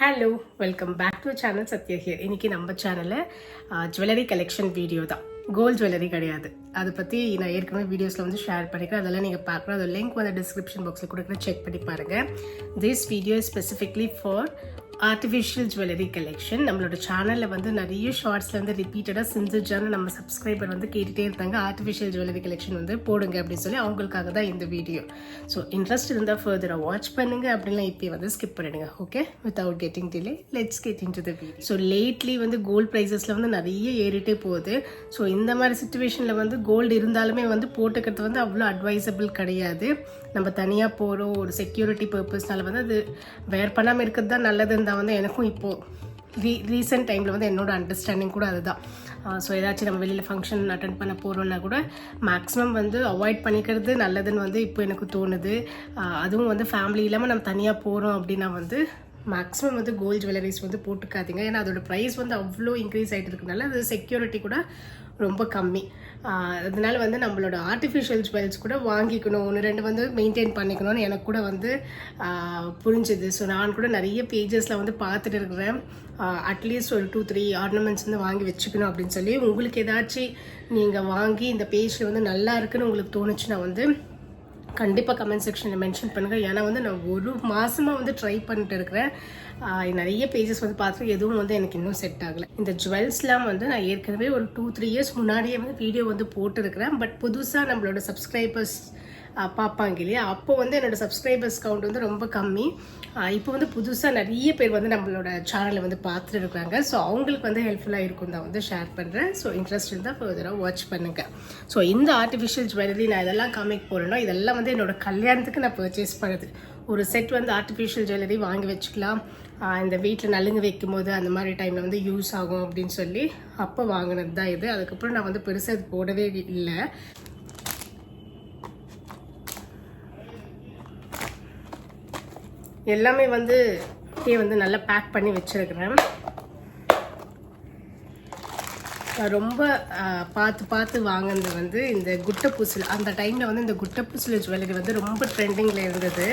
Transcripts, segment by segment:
Hello welcome back to channel Sathya here இன்னைக்கு நம்ம சேனலில் ஜுவல்லரி கலெக்ஷன் வீடியோ தான். கோல்ட் ஜுவல்லரி கிடையாது. அதை பற்றி நான் ஏற்கனவே வீடியோஸில் வந்து ஷேர் பண்ணிக்கிறேன். அதெல்லாம் நீங்கள் பார்க்குறோம் அதோட லிங்க் வந்து டிஸ்கிரிப்ஷன் பாக்ஸில் கொடுக்குற செக் பண்ணி பாருங்கள் this video specifically for artificial jewellery collection நம்மளோட சேனலில் வந்து நிறைய ஷார்ட்ஸில் வந்து ரிப்பீட்டடாக சிந்துஜான நம்ம சப்ஸ்கிரைபர் வந்து கேட்டுகிட்டே இருந்தாங்க. ஆர்டிஃபிஷியல் ஜுவல்லரி கலெக்ஷன் வந்து போடுங்க அப்படின்னு சொல்லி அவங்களுக்காக தான் இந்த வீடியோ ஸோ இன்ட்ரெஸ்ட் இருந்தால் ஃபர்தராக வாட்ச் பண்ணுங்க அப்படின்லாம் இப்போ வந்து ஸ்கிப் பண்ணிடுங்க. Okay without getting delay let's get into the video so lately வந்து கோல்ட் ப்ரைஸஸில் வந்து நிறைய ஏறிட்டே போகுது. ஸோ இந்த மாதிரி சுச்சுவேஷனில் வந்து கோல்டு இருந்தாலுமே வந்து போட்டுக்கிறது வந்து அவ்வளோ அட்வைசபிள் கிடையாது. நம்ம தனியாக போகிறோம் ஒரு செக்யூரிட்டி பர்பஸ்னால வந்து அது வேர் பண்ணாமல் இருக்கிறது தான் நல்லதுன்னு தான் வந்து எனக்கும் இப்போது ரீ ரீசெண்ட் டைமில் வந்து என்னோட அண்டர்ஸ்டாண்டிங் கூட அதுதான். ஸோ ஏதாச்சும் நம்ம வெளியில் ஃபங்க்ஷன் அட்டன் பண்ண போகிறோன்னா கூட மேக்ஸிமம் வந்து அவாய்ட் பண்ணிக்கிறது நல்லதுன்னு வந்து இப்போ எனக்கு தோணுது. அதுவும் வந்து ஃபேமிலி இல்லாமல் நம்ம தனியாக போகிறோம் அப்படின்னா வந்து மேக்ஸிமம் வந்து கோல்டு ஜுவல்லரிஸ் வந்து போட்டுக்காதீங்க. ஏன்னா அதோட ப்ரைஸ் வந்து அவ்வளோ இன்க்ரீஸ் ஆகிட்டு இருக்கனால அது செக்யூரிட்டி கூட ரொம்ப கம்மி. அதனால் அதனால வந்து நம்மளோட ஆர்டிஃபிஷியல் ஜுவல்ஸ் கூட வாங்கிக்கணும். ஒன்று ரெண்டு வந்து மெயின்டைன் பண்ணிக்கணும்னு எனக்கு கூட வந்து புரிஞ்சுது. ஸோ நான் கூட நிறைய பேஜஸில் வந்து பார்த்துட்டு இருக்கிறேன். அட்லீஸ்ட் ஒரு டூ த்ரீ ஆர்னமெண்ட்ஸ் வந்து வாங்கி வச்சுக்கணும் அப்படின்னு சொல்லி. உங்களுக்கு ஏதாச்சும் நீங்கள் வாங்கி இந்த பேஜில் வந்து நல்லா இருக்குன்னு உங்களுக்கு தோணுச்சுன்னா வந்து கண்டிப்பாக கமெண்ட் செக்ஷனில் மென்ஷன் பண்ணுங்கள் ஏன்னா வந்து நான் ஒரு மாதமாக வந்து ட்ரை பண்ணிட்டு இருக்கிறேன். நிறைய பேஜஸ் வந்து பார்த்துட்டு எதுவும் வந்து எனக்கு இன்னும் செட் ஆகலை. இந்த ஜுவல்ஸ்லாம் வந்து நான் ஏற்கனவே ஒரு டூ த்ரீ இயர்ஸ் முன்னாடியே வந்து வீடியோ வந்து போட்டிருக்கிறேன். பட் புதுசாக நம்மளோட சப்ஸ்கிரைபர்ஸ் பார்ப்பாங்க இல்லையா? அப்போ வந்து என்னோட சப்ஸ்கிரைபர்ஸ் கவுண்ட் வந்து ரொம்ப கம்மி. இப்போ வந்து புதுசாக நிறைய பேர் வந்து நம்மளோட சேனலை வந்து பார்த்துட்டு இருக்காங்க. ஸோ அவங்களுக்கு வந்து ஹெல்ப்ஃபுல்லாக இருக்கும். தான் வந்து ஷேர் பண்ணுறேன் ஸோ இன்ட்ரெஸ்ட் இருந்தால் ஃபர்தராக வாட்ச் பண்ணுங்கள் ஸோ இந்த ஆர்டிஃபிஷியல் ஜுவல்லரி நான் இதெல்லாம் காமிக்க போகிறேன்னா இதெல்லாம் வந்து என்னோடய கல்யாணத்துக்கு நான் பர்ச்சேஸ் பண்ணுறது ஒரு செட் வந்து ஆர்டிஃபிஷியல் ஜுவல்லரி வாங்கி வச்சுக்கலாம். இந்த வீட்டில் நலுங்கு வைக்கும் போது அந்த மாதிரி டைமில் வந்து யூஸ் ஆகும் அப்படின்னு சொல்லி அப்போ வாங்கினது தான் இது. அதுக்கப்புறம் நான் வந்து பெருசாக இது போடவே இல்லை. எல்லாமே வந்து அப்படியே வந்து நல்லா பேக் பண்ணி வச்சிருக்கிறேன். ரொம்ப பார்த்து பார்த்து வாங்கினது வந்து இந்த குட்டப்பூசில் அந்த டைமில் வந்து இந்த குட்டப்பூசில் ஜுவல்லரி வந்து ரொம்ப ட்ரெண்டிங்கில் இருந்தது.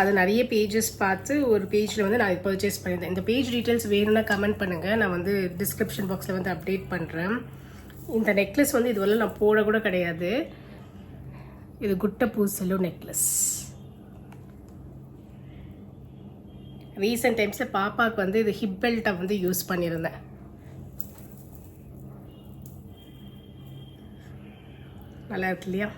அது நிறைய பேஜஸ் பார்த்து ஒரு பேஜில் வந்து நான் பர்ச்சேஸ் பண்ணியிருந்தேன். இந்த பேஜ் டீட்டெயில்ஸ் வேணும்னா கமெண்ட் பண்ணுங்கள் நான் வந்து டிஸ்கிரிப்ஷன் பாக்ஸில் வந்து அப்டேட் பண்ணுறேன் இந்த நெக்லஸ் வந்து இதுவரை நான் போட கூட கிடையாது. இது குட்டை பூசலும் நெக்லஸ் ரீசெண்ட் டைம்ஸில் பாப்பாவுக்கு வந்து இது ஹிப் பெல்ட்டை வந்து யூஸ் பண்ணியிருந்தேன். நல்லா இருக்கு இல்லையா?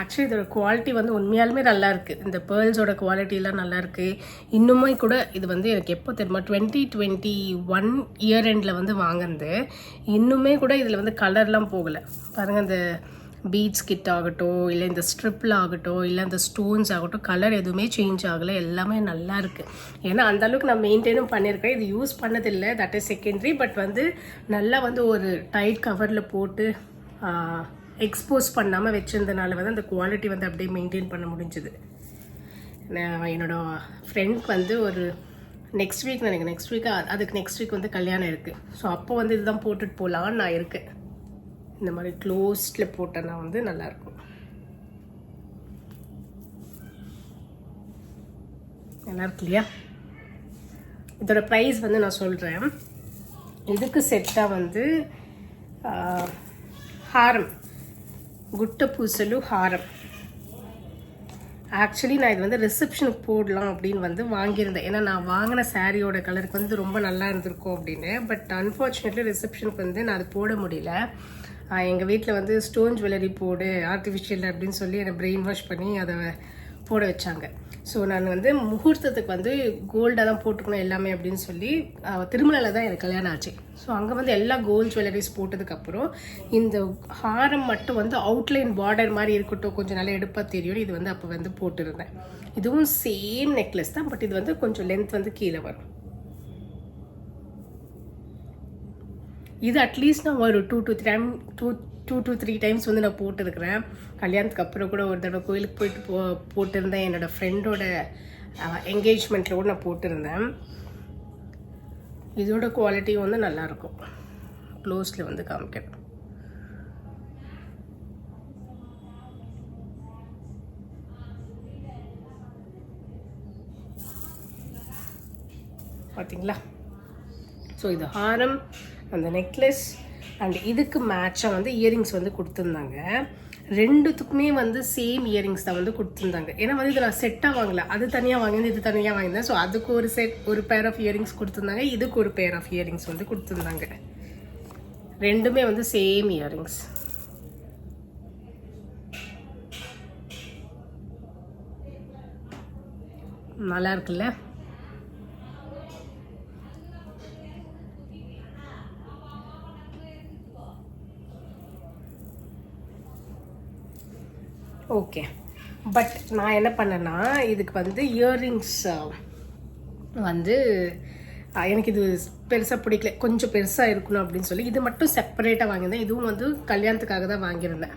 ஆக்சுவலி இதோட குவாலிட்டி வந்து உண்மையாலுமே நல்லா இருக்குது இந்த பேர்ல்ஸோட குவாலிட்டிலாம் நல்லா இருக்குது இன்னுமே கூட இது வந்து எனக்கு எப்போ தெரியுமா டுவெண்ட்டி டுவெண்ட்டி ஒன் இயர் எண்டில் வந்து வாங்கினது. இன்னுமே கூட இதில் வந்து கலர்லாம் போகலை. பாருங்கள் இந்த பீட்ஸ் கிட் ஆகட்டும் இல்லை இந்த ஸ்ட்ரிப்பில் ஆகட்டும் இல்லை இந்த ஸ்டோன்ஸ் ஆகட்டும் கலர் எதுவுமே சேஞ்ச் ஆகலை. எல்லாமே நல்லா இருக்குது ஏன்னா அந்த அளவுக்கு நான் மெயின்டைனும் பண்ணியிருக்கேன் இது யூஸ் பண்ணதில்லை. தட் இஸ் செகண்டரி பட் வந்து நல்லா வந்து ஒரு டைட் கவரில் போட்டு எக்ஸ்போஸ் பண்ணாமல் வச்சிருந்தனால வந்து அந்த குவாலிட்டி வந்து அப்படியே மெயின்டைன் பண்ண முடிஞ்சுது. நான் என்னோட ஃப்ரெண்ட்க்கு வந்து ஒரு நெக்ஸ்ட் வீக் நினைக்கிறேன். நெக்ஸ்ட் வீக் அதுக்கு நெக்ஸ்ட் வீக் வந்து கல்யாணம் இருக்குது ஸோ அப்போ வந்து இதுதான் போட்டுட்டு போகலான்னு நான் இருக்கேன். இந்த மாதிரி க்ளோஸ்டில் போட்டேன்னா வந்து நல்லாயிருக்கும். நல்லாயிருக்கு இல்லையா? இதோட ப்ரைஸ் வந்து நான் சொல்கிறேன் இதுக்கு செட்டாக வந்து ஹாரம். குட்ட பூசலு ஹாரம். ஆக்சுவலி நான் இது வந்து ரிசப்ஷனுக்கு போடலாம் அப்படின்னு வந்து வாங்கியிருந்தேன். ஏன்னா நான் வாங்கின சாரியோட கலருக்கு வந்து ரொம்ப நல்லா இருந்திருக்கும் அப்படின்னு. பட் அன்ஃபார்ச்சுனேட்லி ரிசப்ஷனுக்கு வந்து நான் அது போட முடியல. எங்கள் வீட்டில் வந்து ஸ்டோன் ஜுவல்லரி போடு ஆர்டிஃபிஷியல் அப்படின்னு சொல்லி என்னை பிரெயின் வாஷ் பண்ணி அதை போட வச்சாங்க. ஸோ நான் வந்து முகூர்த்தத்துக்கு வந்து கோல்டாக தான் போட்டுக்கணும் எல்லாமே அப்படின்னு சொல்லி திருமலையில் தான் எனக்கு கல்யாணம் ஆச்சு. ஸோ அங்கே வந்து எல்லா கோல்ட் ஜுவல்லரிஸ் போட்டதுக்கப்புறம் இந்த ஹாரம் மட்டும் வந்து அவுட்லைன் பார்டர் மாதிரி இருக்கட்டும் கொஞ்சம் நல்லா எடுப்பாக தெரியும். இது வந்து அப்போ வந்து போட்டிருந்தேன். இதுவும் சேம் நெக்லஸ் தான் பட் இது வந்து கொஞ்சம் லென்த் வந்து கீழே வரும். இது அட்லீஸ்ட் நான் ஒரு two two three time two two to three times வந்து நான் போட்டிருக்கிறேன். கல்யாணத்துக்கு அப்புறம் கூட ஒரு தடவை கோயிலுக்கு போயிட்டு போ போட்டிருந்தேன். என்னோடய ஃப்ரெண்டோட என்கேஜ்மெண்ட்டில் கூட நான் போட்டிருந்தேன். இதோட குவாலிட்டியும் வந்து நல்லாயிருக்கும் க்ளோஸில் வந்து காமிக்கிறேன். பார்த்தீங்களா ஸோ இது ஹாரம். அந்த நெக்லஸ் அண்ட் இதுக்கு மேட்சாக வந்து இயரிங்ஸ் வந்து கொடுத்துருந்தாங்க. ரெண்டுத்துக்குமே வந்து சேம் இயரிங்ஸ் தான் வந்து கொடுத்துருந்தாங்க. ஏன்னா வந்து இது நான் செட்டாக வாங்கல. அது தனியாக வாங்கினது இது தனியாக வாங்கினேன் ஸோ அதுக்கு ஒரு செட் ஒரு பேர் ஆஃப் இயரிங்ஸ் கொடுத்துருந்தாங்க. இதுக்கு ஒரு பேர் ஆஃப் இயரிங்ஸ் வந்து கொடுத்துருந்தாங்க. ரெண்டுமே வந்து சேம் இயரிங்ஸ் நல்லா இருக்குல்ல? ஓகே பட் நான் என்ன பண்ணேன்னா இதுக்கு வந்து இயர்ரிங்ஸ் வந்து எனக்கு இது பெருசாக பிடிக்கல. கொஞ்சம் பெருசாக இருக்கணும் அப்படின்னு சொல்லி இது மட்டும் செப்பரேட்டாக வாங்கியிருந்தேன். இதுவும் வந்து கல்யாணத்துக்காக தான் வாங்கியிருந்தேன்.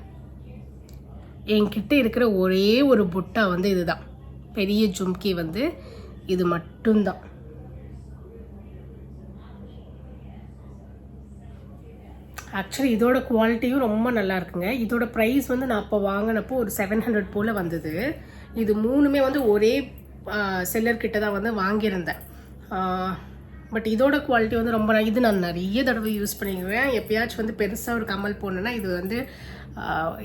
என்கிட்ட இருக்கிற ஒரே ஒரு புட்டா வந்து இதுதான். பெரிய ஜும்கி வந்து இது மட்டும்தான். ஆக்சுவலி இதோட குவாலிட்டியும் ரொம்ப நல்லா இருக்குங்க. இதோட ப்ரைஸ் வந்து நான் அப்போ வாங்கினப்போ ஒரு செவன் ஹண்ட்ரட் போல் வந்தது. இது மூணுமே வந்து ஒரே செல்லர் கிட்ட தான் வந்து வாங்கியிருந்தேன். பட் இதோட குவாலிட்டி வந்து ரொம்ப இது நான் நிறைய தடவை யூஸ் பண்ணிக்குவேன் எப்பயாச்சும் வந்து பெருசாக ஒரு கமல் போனேன்னா இது வந்து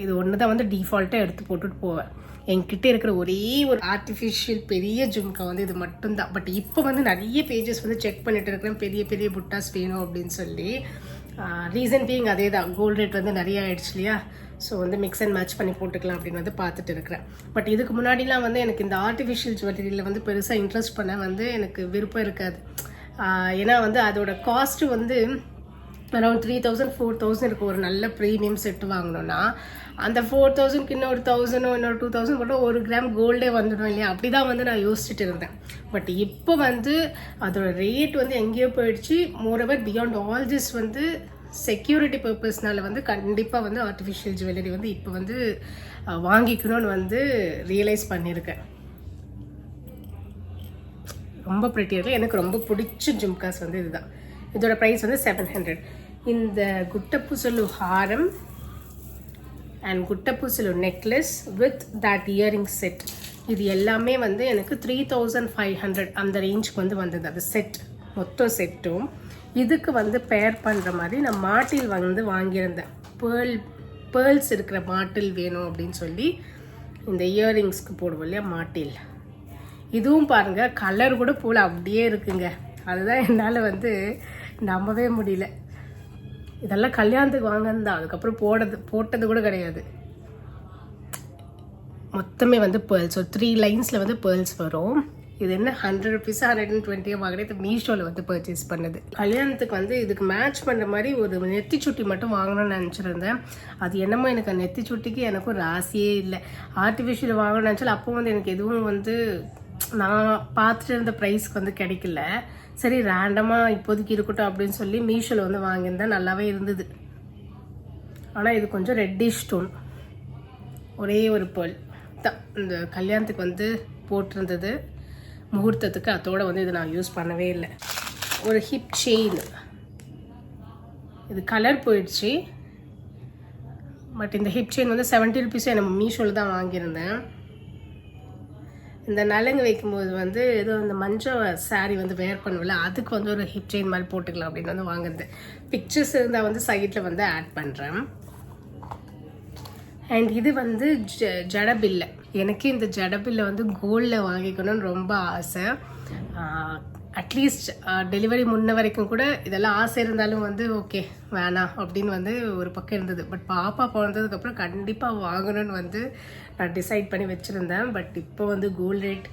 இது ஒன்று தான் வந்து டிஃபால்ட்டாக எடுத்து போட்டுட்டு போவேன். என்கிட்ட இருக்கிற ஒரே ஒரு ஆர்டிஃபிஷியல் பெரிய ஜும்கா வந்து இது மட்டும்தான். பட் இப்போ வந்து நிறைய பேஜஸ் வந்து செக் பண்ணிட்டு இருக்கிறேன். பெரிய பெரிய புட்டாஸ் வேணும் அப்படின்னு சொல்லி. ரீசன் பீங் அதே தான் கோல்ட் ரேட் வந்து நிறைய ஆயிடுச்சு இல்லையா? ஸோ வந்து மிக்ஸ் அண்ட் மேட்ச் பண்ணி போட்டுக்கலாம் அப்படின்னு வந்து பார்த்துட்டு இருக்கிறேன். பட் இதுக்கு முன்னாடிலாம் வந்து எனக்கு இந்த ஆர்டிஃபிஷியல் ஜுவல்லரியில் வந்து பெருசாக இன்ட்ரெஸ்ட் பண்ண வந்து எனக்கு விருப்பம் இருக்காது. ஏன்னா வந்து அதோட காஸ்ட்டு வந்து around three thousand four thousand இருக்கும் ஒரு நல்ல ப்ரீமியம் செட்டு வாங்கினோன்னா அந்த ஃபோர் தௌசண்ட்க்கு இன்னொரு தௌசண்டோ இன்னொரு டூ தௌசண்ட் போட்டால் ஒரு கிராம் கோல்டே வந்துடும் இல்லையா? அப்படி தான் வந்து நான் யோசிச்சுட்டு இருந்தேன். பட் இப்போ வந்து அதோட ரேட் வந்து எங்கேயோ போயிடுச்சு. மோரோவர் பியாண்ட் ஆல் திஸ் வந்து செக்யூரிட்டி பர்பஸ்னால வந்து கண்டிப்பாக வந்து ஆர்டிஃபிஷியல் ஜுவல்லரி வந்து இப்போ வந்து வாங்கிக்கணும்னு வந்து ரியலைஸ் பண்ணியிருக்கேன். ரொம்ப ப்ரிட்டியாக இருக்கு. எனக்கு ரொம்ப பிடிச்ச ஜும்காஸ் வந்து இதுதான். இதோட ப்ரைஸ் வந்து செவன் ஹண்ட்ரட் இந்த guttapusalu haram and guttapusalu necklace with that earring set இது எல்லாமே வந்து எனக்கு த்ரீ தௌசண்ட் ஃபைவ் ஹண்ட்ரட் அந்த ரேஞ்சுக்கு வந்து வந்தது. அது செட் மொத்தம் செட்டும் இதுக்கு வந்து பேர் பண்ணுற மாதிரி நான் மாட்டில் வந்து வாங்கியிருந்தேன். பேர்ல் பேர்ல்ஸ் இருக்கிற மாட்டில் வேணும் அப்படின்னு சொல்லி இந்த இயரிங்ஸ்க்கு போடுவோம் இல்லையா மாட்டில். இதுவும் பாருங்க கலர் கூட போல் அப்படியே இருக்குங்க. அதுதான் என்னால் வந்து நம்பவே முடியல. இதெல்லாம் கல்யாணத்துக்கு வாங்கினது தான். அதுக்கப்புறம் போடுறது போட்டது கூட கிடையாது. மொத்தமே வந்து பேர்ல்ஸ் ஒரு த்ரீ லைன்ஸில் வந்து பேர்ல்ஸ் வரும். இது என்ன? ஹண்ட்ரட் ருபீஸ் ஹண்ட்ரட் அண்ட் டுவெண்ட்டியோ வாங்கினது இது மீஷோவில் வந்து பர்ச்சேஸ் பண்ணது. கல்யாணத்துக்கு வந்து இதுக்கு மேட்ச் பண்ணுற மாதிரி ஒரு நெத்தி சுட்டி மட்டும் வாங்கணும்னு நினச்சிருந்தேன். அது என்னமோ எனக்கு அந்த நெத்தி சுட்டிக்கு எனக்கும் ராசியே இல்லை. ஆர்டிஃபிஷியல் வாங்கணும்னு நினச்சாலும் அப்போ வந்து எனக்கு எதுவும் வந்து நான் பார்த்துட்டு இருந்த ப்ரைஸ்க்கு வந்து கிடைக்கல. சரி ரேண்டமாக இப்போதைக்கு இருக்கட்டும் அப்படின்னு சொல்லி மீஷோவில் வந்து வாங்கியிருந்தேன் நல்லாவே இருந்தது. ஆனால் இது கொஞ்சம் ரெட்டிஷ் ஸ்டோன் ஒரே ஒரு பேர்ல் தான் இந்த கல்யாணத்துக்கு வந்து போட்டிருந்தது. முகூர்த்தத்துக்கு அதோட வந்து இதை நான் யூஸ் பண்ணவே இல்லை. ஒரு ஹிப் செயின் இது கலர் போயிடுச்சு. பட் இந்த ஹிப் செயின் வந்து செவன்ட்டி ருபீஸே நம்ம மீஷோவில் தான் வாங்கியிருந்தேன். இந்த நலங்கு வைக்கும்போது வந்து ஏதோ இந்த மஞ்சள் saree வந்து வேர் பண்ணுவில்ல அதுக்கு வந்து ஒரு ஹிப் செயின் மாதிரி போட்டுக்கலாம் அப்படின்னு வந்து வாங்குறது. பிக்சர்ஸ் இருந்தால் வந்து சைட்டில் வந்து ஆட் பண்ணுறேன் அண்ட் இது வந்து ஜ ஜடபில்லை எனக்கு இந்த ஜடபில்லை வந்து கோல்டில் வாங்கிக்கணும்னு ரொம்ப ஆசை. அட்லீஸ்ட் டெலிவரி uh, முன்ன வரைக்கும் கூட இதெல்லாம் ஆசை இருந்தாலும் வந்து ஓகே வேணாம் அப்படின்னு வந்து ஒரு பக்கம் இருந்தது. பட் பாப்பா பிறந்ததுக்கப்புறம் கண்டிப்பாக வாங்கணும்னு வந்து நான் டிசைட் பண்ணி வச்சுருந்தேன். பட் இப்போ வந்து கோல்ட் ரேட்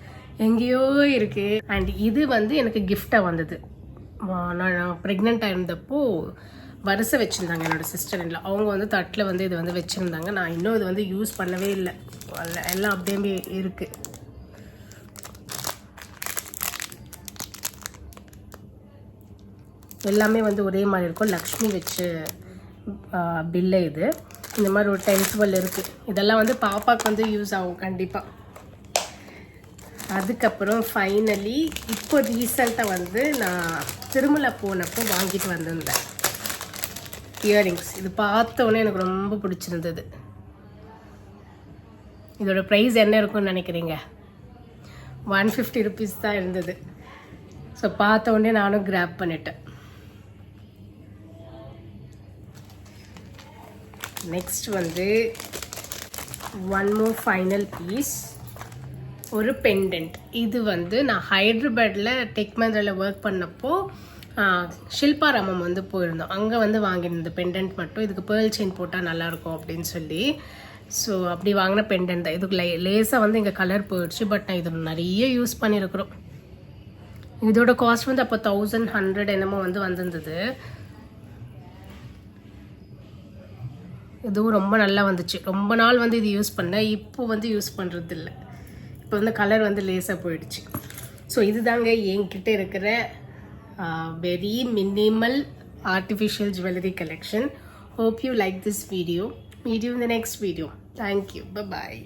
எங்கேயோ இருக்குது அண்ட் இது வந்து எனக்கு கிஃப்டாக வந்தது. நான் ப்ரெக்னெண்ட்டாக இருந்தப்போ வரிசை வச்சுருந்தாங்க என்னோடய சிஸ்டர் இல்லை அவங்க வந்து தட்டில் வந்து இது வந்து வச்சுருந்தாங்க. நான் இன்னும் இது வந்து யூஸ் பண்ணவே இல்லை. எல்லாம் அப்படியே இருக்குது எல்லாமே வந்து ஒரே மாதிரி இருக்கும். லக்ஷ்மி வச்சு பில்லை இது. இந்த மாதிரி ஒரு டென் இருக்குது இதெல்லாம் வந்து பாப்பாவுக்கு வந்து யூஸ் ஆகும் கண்டிப்பாக அதுக்கப்புறம் ஃபைனலி இப்போ ரீசெண்டாக வந்து நான் திருமலை போனப்போ வாங்கிட்டு வந்திருந்தேன். இயரிங்ஸ் இது பார்த்தோன்னே எனக்கு ரொம்ப பிடிச்சிருந்தது. இதோட ப்ரைஸ் என்ன இருக்கும்னு நினைக்கிறீங்க? ஒன் ஃபிஃப்டி ருபீஸ் தான் இருந்தது. ஸோ பார்த்தோன்னே நானும் கிராப் பண்ணிட்டேன். நெக்ஸ்ட் வந்து ஒன் மோர் ஃபைனல் பீஸ் ஒரு பெண்டன்ட் இது வந்து நான் ஹைதராபாடில் டெக் மந்திரில் ஒர்க் பண்ணப்போ ஷில்பா ராமம் வந்து போயிருந்தோம். அங்கே வந்து வாங்கியிருந்த பெண்டன்ட் மட்டும். இதுக்கு பேர்ல் செயின் போட்டால் நல்லாயிருக்கும் அப்படின்னு சொல்லி. ஸோ அப்படி வாங்கின பெண்டன்ட் தான். இதுக்கு லே லேசாக வந்து இங்கே கலர் போயிடுச்சு. பட் நான் இது நிறைய யூஸ் பண்ணியிருக்கிறோம். இதோட காஸ்ட் வந்து அப்போ தௌசண்ட் ஹண்ட்ரட் என்னமோ வந்து வந்திருந்தது. இதுவும் ரொம்ப நல்லா வந்துச்சு. ரொம்ப நாள் வந்து இது யூஸ் பண்ணேன் இப்போ வந்து யூஸ் பண்ணுறது இல்லை இப்போ வந்து கலர் வந்து லேசாக போயிடுச்சு. ஸோ இதுதாங்க என்கிட்ட இருக்கிற very minimal artificial jewellery collection hope you like this video meet you இந்த next video thank you bye